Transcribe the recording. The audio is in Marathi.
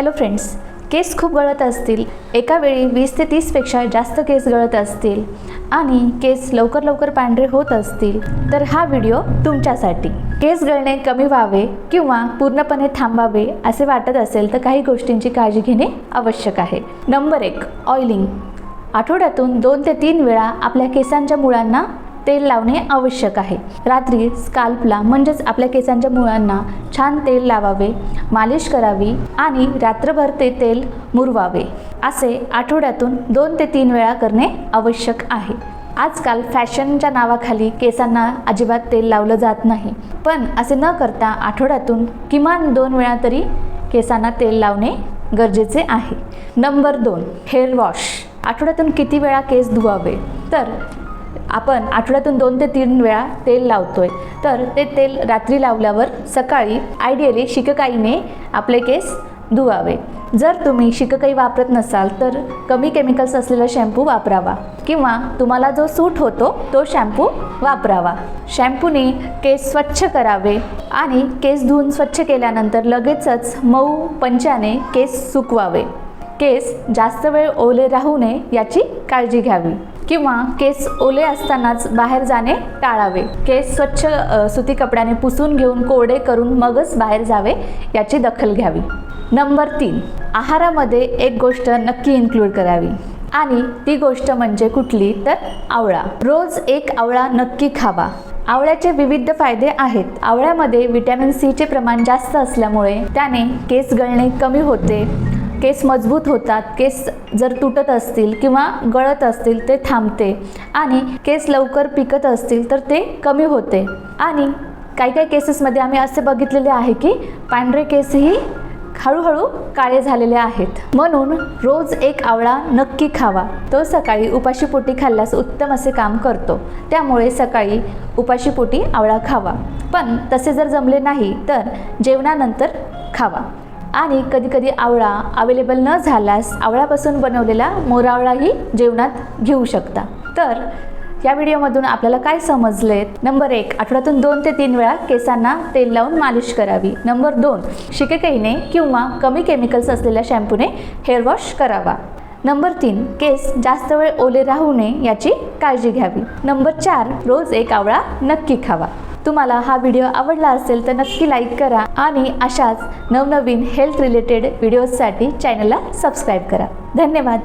हॅलो फ्रेंड्स केस खूप गळत असतील. एका वेळी वीस ते तीसपेक्षा जास्त केस गळत असतील आणि केस लवकर लवकर पांढरे होत असतील तर हा व्हिडिओ तुमच्यासाठी. केस गळणे कमी व्हावे किंवा पूर्णपणे थांबावे असे वाटत असेल तर काही गोष्टींची काळजी घेणे आवश्यक आहे. नंबर एक ऑइलिंग. आठवड्यातून दोन ते तीन वेळा आपल्या केसांच्या मुळांना तेल लावणे आवश्यक आहे. रात्री स्काल्पला म्हणजेच आपल्या केसांच्या मुळांना छान तेल लावावे मालिश करावी आणि रात्रभर ते तेल मुरवावे. असे आठवड्यातून दोन ते तीन वेळा करणे आवश्यक आहे. आजकाल फॅशनच्या नावाखाली केसांना अजिबात तेल लावलं जात नाही. पण असे न करता आठवड्यातून किमान दोन वेळा तरी केसांना तेल लावणे गरजेचे आहे. नंबर दोन हेअर वॉश आठवड्यातून किती वेळा केस धुवावे? तर आपण आठवड्यातून दोन ते तीन वेळा तेल लावतोय. तर ते तेल रात्री लावल्यावर सकाळी आयडियली शिककाईने आपले केस धुवावे. जर तुम्ही शिककाई वापरत नसाल तर कमी केमिकल्स असलेला शॅम्पू वापरावा. किंवा तुम्हाला जो सूट होतो तो शॅम्पू वापरावा. शॅम्पूने केस स्वच्छ करावे आणि केस धुवून स्वच्छ केल्यानंतर लगेचच मऊ पंचाने केस सुकवावे. केस जास्त वेळ ओले राहू नये याची काळजी घ्यावी. किंवा केस ओले असतानाच बाहेर जाणे टाळावे. केस स्वच्छ सुती कपड्याने पुसून घेऊन कोरडे करून मगच बाहेर जावे याची दखल घ्यावी. नंबर तीन आहारामध्ये एक गोष्ट नक्की इन्क्लूड करावी आणि ती गोष्ट म्हणजे कुठली तर आवळा. रोज एक आवळा नक्की खावा. आवळ्याचे विविध फायदे आहेत. आवळ्यामध्ये व्हिटॅमिन सीचे प्रमाण जास्त असल्यामुळे त्याने केस गळणे कमी होते. केस मजबूत होतात केस जर तुटत असतील किंवा गळत असतील ते थांबते आणि केस लवकर पिकत असतील तर ते कमी होते. आणि काही काही केसेसमध्ये आम्ही असे बघितलेले आहे की पांढरे केसही हळूहळू काळे झालेले आहेत. म्हणून रोज एक आवळा नक्की खावा. तो सकाळी उपाशीपोटी खाल्ल्यास उत्तम असे काम करतो. त्यामुळे सकाळी उपाशीपोटी आवळा खावा. पण तसे जर जमले नाही तर जेवणानंतर खावा. आणि कधीकधी आवळा अवेलेबल न झाल्यास आवळ्यापासून बनवलेला मोरावळाही जेवणात घेऊ शकता. तर या व्हिडिओमधून आपल्याला काय समजले? नंबर एक आठवड्यातून दोन ते तीन वेळा केसांना तेल लावून मालिश करावी. नंबर दोन शिकेकाईने किंवा कमी केमिकल्स असलेल्या शॅम्पूने हेअर वॉश करावा. नंबर तीन केस जास्त वेळ ओले राहू नये याची काळजी घ्यावी. नंबर चार रोज एक आवळा नक्की खावा. तुम्हाला हा व्हिडिओ आवडला असेल तर नक्की लाईक करा आणि अशाच नवनवीन हेल्थ रिलेटेड व्हिडिओजसाठी चॅनलला सबस्क्राईब करा. धन्यवाद.